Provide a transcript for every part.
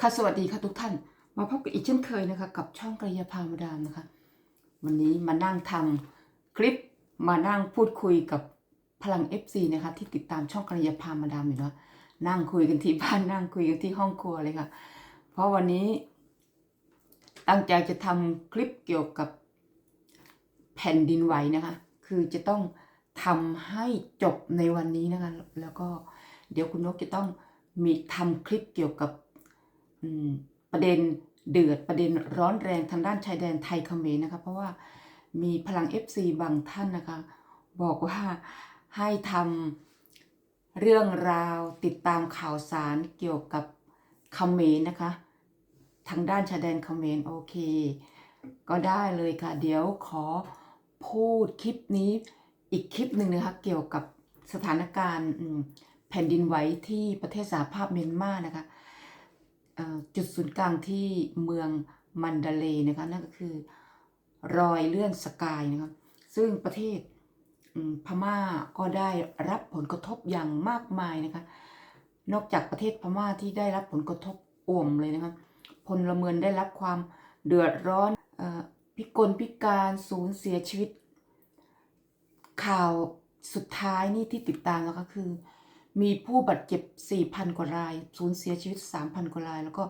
ค่ะสวัสดีค่ะทุกท่าน มาพบกันอีกเช่นเคยนะคะ กับช่องกระยาพามาดามนะคะ วันนี้มานั่งทำคลิปมานั่งพูดคุยกับพลัง FC นะคะ ที่ติดตามช่องกระยาพามาดามอยู่นะนั่งคุยกันที่บ้านนั่งคุยกันที่ห้องครัวเลยค่ะ เพราะวันนี้ตั้งใจจะทำคลิปเกี่ยวกับแผ่นดินไหวนะคะ คือจะต้องทำให้จบในวันนี้นะคะ แล้วก็เดี๋ยวคุณนกจะต้องมีทำคลิปเกี่ยวกับ ประเด็นเดือดประเด็นร้อนแรงทางด้านชายแดนไทยเขมรนะคะเพราะว่ามีพลัง FC บางท่านนะคะ บอกว่าให้ทำเรื่องราวติดตามข่าวสารเกี่ยวกับเขมรนะคะ ทางด้านชายแดนเขมรโอเค ก็ได้เลยค่ะ เดี๋ยวขอพูดคลิปนี้อีกคลิปหนึ่งนะคะ เกี่ยวกับสถานการณ์แผ่นดินไหวที่ประเทศสหภาพเมียนมานะคะ จุดศูนย์กลางที่เมืองมันดาเลนะคะนั่นก็คือรอยเลื่อนสกายนะครับซึ่งประเทศพม่าก็ได้รับผลกระทบอย่างมากมายนะคะนอกจากประเทศพม่าที่ได้รับผลกระทบอ่วมเลยนะคะพลเมืองได้รับความเดือดร้อนออพิกลพิการสูญเสียชีวิต ข่าวสุดท้ายนี่ที่ติดตามนะคะคือ มีผู้บาดเจ็บ 4,000 กว่าราย สูญเสียชีวิต 3,000 กว่าราย แล้วก็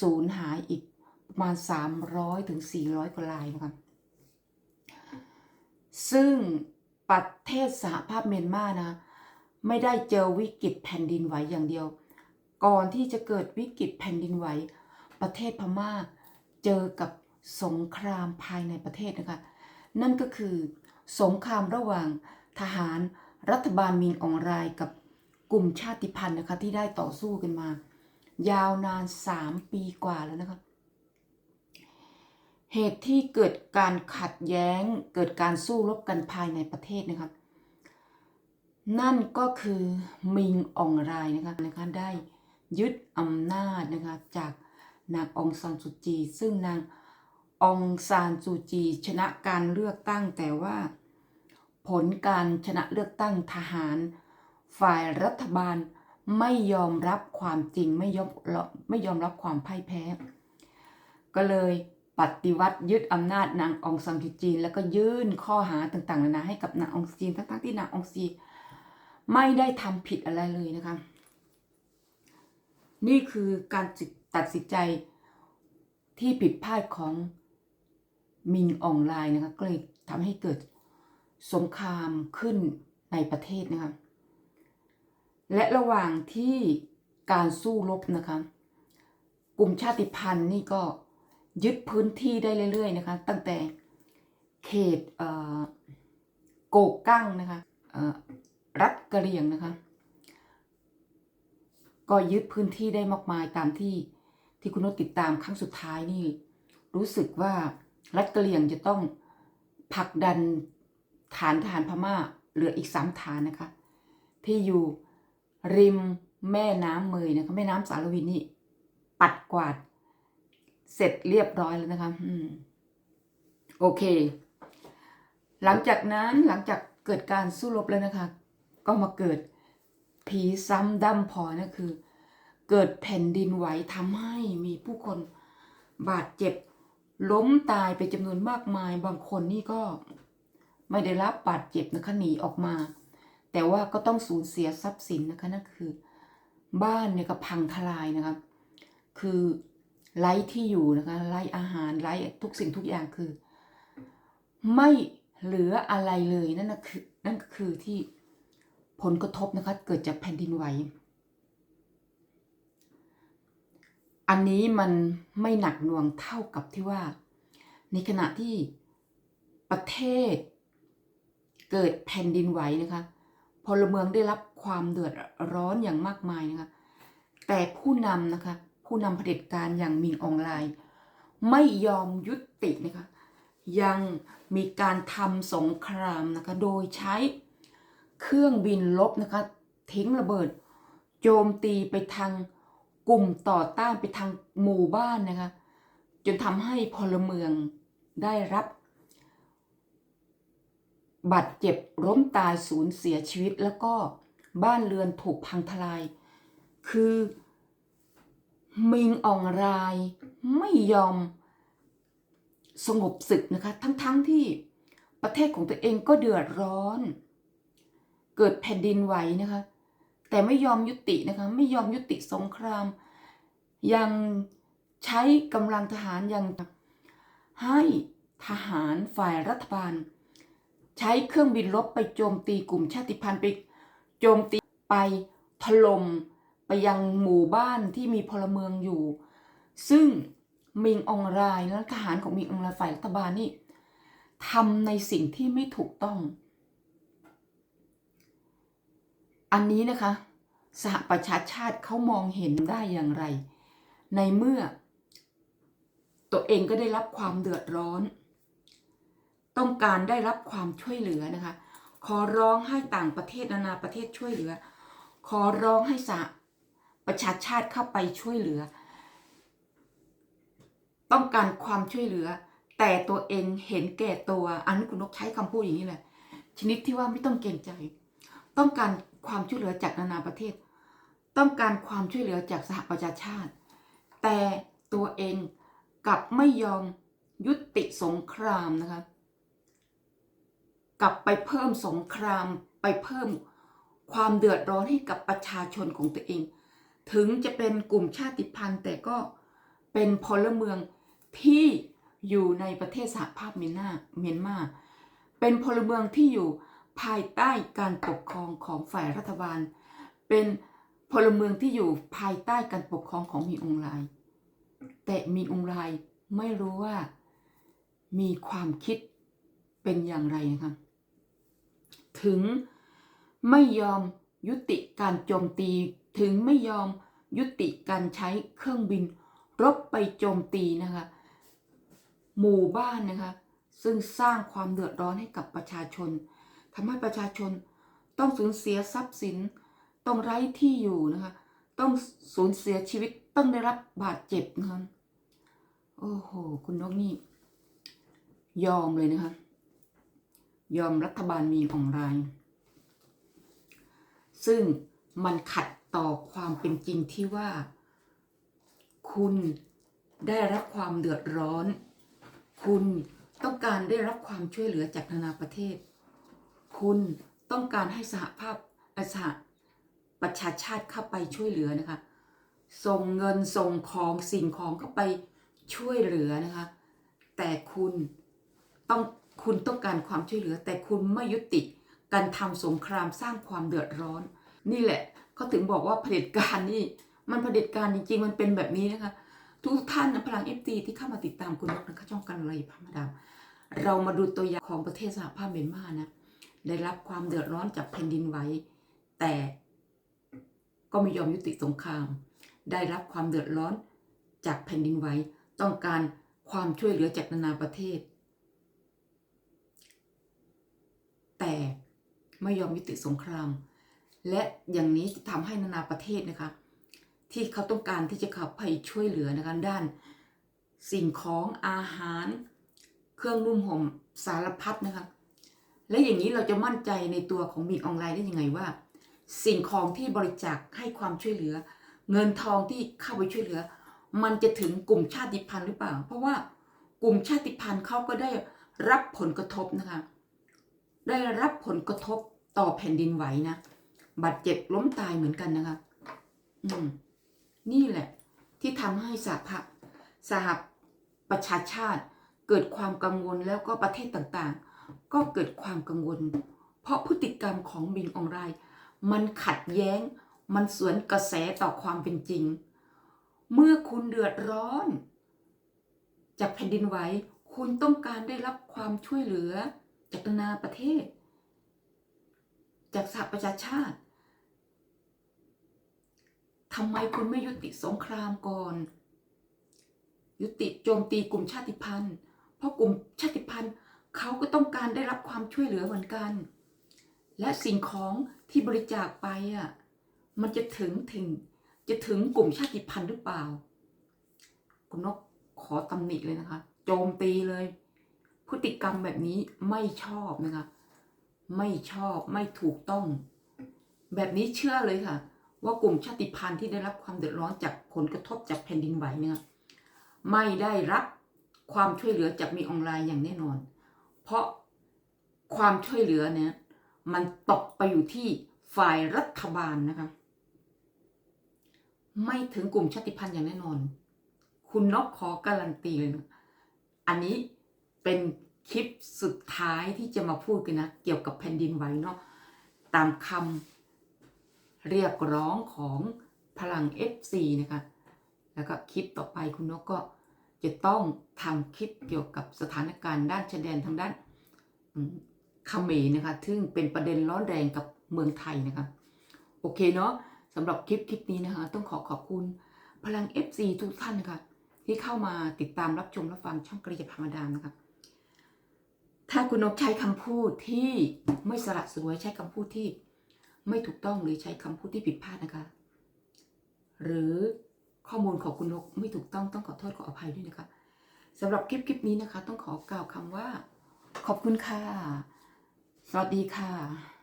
สูญหายอีกประมาณ 300 ถึง 400 กว่ารายนะคะซึ่งประเทศสหภาพเมียนมานะ ไม่ได้เจอวิกฤตแผ่นดินไหวอย่างเดียว ก่อนที่จะเกิดวิกฤตแผ่นดินไหว ประเทศพม่าเจอกับสงครามภายในประเทศนะคะ นั่นก็คือ สงครามระหว่างทหารรัฐบาลมินอองรายกับ กลุ่มชาติพันธุ์นะคะ ที่ได้ต่อสู้กันมา ยาวนาน3ปีกว่าแล้วนะคะ เหตุที่เกิดการขัดแย้งเกิดการสู้รบกันภายในประเทศนะคะนั่นก็คือมิงอองรายนะคะนะคะได้ยึดอำนาจนะคะจากนางองซานซูจี ซึ่งนางองซานซูจีชนะการเลือกตั้งแต่ว่า ผลการชนะเลือกตั้งทหาร ฝ่ายรัฐบาลไม่ยอมรับความจริงไม่ยอมไม่ยอมรับความพ่ายแพ้ ก็เลยปฏิวัติยึดอำนาจนางองซานซูจีน แล้วก็ยื่นข้อหาต่างๆนานาให้กับนางองซานทั้งๆที่นางองจีไม่ได้ทำผิดอะไรเลยนะคะ นี่คือการตัดสินใจที่ผิดพลาดของมิงอองไลน์นะคะก็เลยทำให้เกิดสงครามขึ้นในประเทศนะคะ และระหว่างที่การสู้รบนะคะ กลุ่มชาติพันธุ์นี่ก็ยึดพื้นที่ได้เรื่อยๆนะคะ ตั้งแต่เขตโกกั้งนะคะรัฐกะเหรี่ยงนะคะ ก็ยึดพื้นที่ได้มากมายตามที่ที่คุณนติดตามครั้งสุดท้ายนี่ รู้สึกว่ารัฐกะเหรี่ยงจะต้องผลักดันฐานทหารพม่าเหลืออีกสามฐานนะคะ ที่อยู่ ริมแม่น้ำเมยนะคะ แม่น้ำสารวินนี่ปัดกวาด เสร็จเรียบร้อยแล้วนะคะอืมโอเค หลังจากนั้นหลังจากเกิดการสู้รบแล้วนะคะ ก็มาเกิดผีซ้ำดำพอนะคือ เกิดแผ่นดินไหวทำให้มีผู้คนบาดเจ็บล้มตายไปจำนวนมากมาย บางคนนี่ก็ไม่ได้รับบาดเจ็บนะคะหนีออกมา แต่ว่าก็ต้องสูญเสียทรัพย์สินนะคะนั่นคือ บ้านเนี่ยก็พังทลายนะคะคือไร้ที่อยู่นะคะไร้อาหารไร้ทุกสิ่งทุกอย่างคือ ไม่เหลืออะไรเลยนั่นนะคือนั่นก็คือที่ผลกระทบนะคะเกิดจากแผ่นดินไหว อันนี้มันไม่หนักหน่วงเท่ากับที่ว่า ในขณะที่ประเทศเกิดแผ่นดินไหวนะคะ ลเมืองได้รับความเดือดร้อนอย่างมากมายนะคะแต่ผู้นำนะคะผู้นำเผด็จการอย่างมิงอองไลน์ ไม่ยอมยุตินะคะยังมีการทำสงครามนะคะโดยใช้เครื่องบินลบนะคะทิ้งระเบิด โจมตีไปทางกลุ่มต่อต้านไปทางหมู่บ้านนะคะจนทำให้พลเมืองได้รับ บาดเจ็บล้มตายสูญเสียชีวิตแล้วก็บ้านเรือนถูกพังทลาย คือมิงอองรายไม่ยอมสงบศึกนะคะ ทั้งๆทที่ประเทศของตัวเองก็เดือดร้อน เกิดแผ่นดินไหวนะคะ แต่ไม่ยอมยุตินะคะ ไม่ยอมยุติสงคราม ยังใช้กำลังทหารยังให้ทหารฝ่ายรัฐบาล ใช้เครื่องบินรบไปโจมตีกลุ่มชาติพันธุ์ไปโจมตีไปถล่มไปยังหมู่บ้านที่มีพลเมืองอยู่ ซึ่งมิงองรายและทหารของมิงองรายฝ่ายรัฐบาลนี่ทำในสิ่งที่ไม่ถูกต้อง อันนี้นะคะ สหประชาชาติเขามองเห็นได้อย่างไร ในเมื่อ ตัวเองก็ได้รับความเดือดร้อน ต้องการได้รับความช่วยเหลือนะคะ ขอร้องให้ต่างประเทศนานาประเทศช่วยเหลือ ขอร้องให้สหประชาชาติเข้าไปช่วยเหลือ ต้องการความช่วยเหลือ แต่ตัวเองเห็นแก่ตัวอันนี้คุณนกใช้คำพูดอย่างนี้แหละชนิดที่ว่าไม่ต้องเกรงใจ ต้องการความช่วยเหลือจากนานาประเทศ ต้องการความช่วยเหลือจากสหประชาชาติ แต่ตัวเองกลับไม่ยอมยุติสงครามนะคะ กลับไปเพิ่มสงครามไปเพิ่มความเดือดร้อนให้กับประชาชนของตัวเอง ถึงจะเป็นกลุ่มชาติพันธุ์แต่ก็เป็นพลเมืองที่อยู่ในประเทศสหภาพเมียนมาเมียนมาเป็นพลเมืองที่อยู่ภายใต้การปกครองของฝ่ายรัฐบาล เป็นพลเมืองที่อยู่ภายใต้การปกครองของมีองค์ลาย แต่มีองค์ลายไม่รู้ว่ามีความคิดเป็นอย่างไรนะคะ ถึงไม่ยอมยุติการโจมตี ถึงไม่ยอมยุติการใช้เครื่องบิน รบไปโจมตีนะคะหมู่บ้านนะคะซึ่งสร้างความเดือดร้อนให้กับประชาชนทำให้ประชาชนต้องสูญเสียทรัพย์สิน ต้องไร้ที่อยู่นะคะต้องสูญเสียชีวิตต้องได้รับบาดเจ็บนะคะโอ้โห คุณนกนี่ ยอมเลยนะคะ ยอมรัฐบาลมีของรายซึ่งมันขัดต่อความเป็นจริงที่ว่า คุณได้รับความเดือดร้อน คุณต้องการได้รับความช่วยเหลือจากนานาประเทศ คุณต้องการให้สหภาพอาสหประชาชาติเข้าไปช่วยเหลือนะคะ ส่งเงินส่งของสิ่งของเข้าไปช่วยเหลือนะคะ แต่คุณต้อง คุณต้องการความช่วยเหลือ แต่คุณไม่ยุติการทำสงครามสร้างความเดือดร้อน นี่แหละเขาถึงบอกว่าเผด็จการนี่ มันเผด็จการจริงๆ มันเป็นแบบนี้นะคะ ทุกท่านนะพลังเอฟตีที่เข้ามาติดตามคุณนกนะคะช่องกันอะไรพามาดามเรามาดูตัวอย่างของประเทศสหภาพเมียนมานะได้รับความเดือดร้อนจากแผ่นดินไหวแต่ก็ไม่ยอมยุติสงคราม ได้รับความเดือดร้อนจากแผ่นดินไหวต้องการความช่วยเหลือจากนานาประเทศ แต่ ไม่ยอมยุติสงคราม และอย่างนี้ทำให้นานาประเทศนะคะ ที่เขาต้องการที่จะข้าไปช่วยเหลือนะคะด้าน สิ่งของอาหาร เครื่องนุ่มห่มสารพัดนะคะ และอย่างนี้เราจะมั่นใจในตัวของบินออนไลน์ได้ยังไงว่า สิ่งของที่บริจาคให้ความช่วยเหลือ เงินทองที่เข้าไปช่วยเหลือ มันจะถึงกลุ่มชาติพันธุ์หรือเปล่า เพราะว่ากลุ่มชาติพันธุ์เขาก็ได้รับผลกระทบนะคะ ได้รับผลกระทบ ต่อแผ่นดินไหวนะบาดเจ็บล้มตายเหมือนกันนะคะ อืม นี่แหละ ที่ทำให้สหภาพสหประชาชาติ เกิดความกังวลแล้วก็ประเทศต่างๆ ก็เกิดความกังวล เพราะพฤติกรรมของบินออนไลน์มันขัดแย้ง มันสวนกระแสต่อความเป็นจริง เมื่อคุณเดือดร้อน จากแผ่นดินไหวคุณต้องการได้รับความช่วยเหลือจากนานาประเทศ จากสหประชาชาติทำไมคุณไม่ยุติสงครามก่อน ยุติโจมตีกลุ่มชาติพันธุ์ เพราะกลุ่มชาติพันธุ์เขาก็ต้องการได้รับความช่วยเหลือเหมือนกัน และสิ่งของที่บริจาคไปอะมันจะถึงถึงจะถึงกลุ่มชาติพันธุ์หรือเปล่า คุณนกขอตำหนิเลยนะคะ โจมตีเลย พฤติกรรมแบบนี้ไม่ชอบนะคะ ไม่ชอบไม่ถูกต้อง แบบนี้เชื่อเลยค่ะ ว่ากลุ่มชาติพันธุ์ที่ได้รับความเดือดร้อนจากผลกระทบจากแผ่นดินไหวเนี่ยไม่ได้รับความช่วยเหลือจากมีออนไลน์อย่างแน่นอน เพราะความช่วยเหลือเนี่ยมันตกไปอยู่ที่ฝ่ายรัฐบาลนะคะ ไม่ถึงกลุ่มชาติพันธุ์อย่างแน่นอน คุณนกขอการันตีเลยนะอันนี้เป็น คลิปสุดท้ายที่จะมาพูดกันนะ เกี่ยวกับแผ่นดินไหวเนาะตามคำเรียกร้องของพลัง FC นะคะ แล้วก็คลิปต่อไปคุณนกก็จะต้องทำคลิปเกี่ยวกับสถานการณ์ด้านชายแดนทางด้านเขมรนะคะ ซึ่งเป็นประเด็นร้อนแรงกับเมืองไทยนะคะ โอเคเนาะสำหรับคลิปคลิปนี้นะคะ ต้องขอขอบคุณพลัง FC ทุกท่านนะคะที่เข้ามาติดตามรับชมรับฟังช่องกระยาพามดามนะคะ ถ้าคุณนกใช้คำพูดที่ไม่สละสวยใช้คำพูดที่ไม่ถูกต้องหรือใช้คำพูดที่ผิดพลาดนะคะ หรือข้อมูลของคุณนกไม่ถูกต้องต้องขอโทษขออภัยด้วยนะคะสำหรับคลิปคลิปนี้นะคะ ต้องขอกล่าวคำว่า ขอบคุณค่ะ สวัสดีค่ะ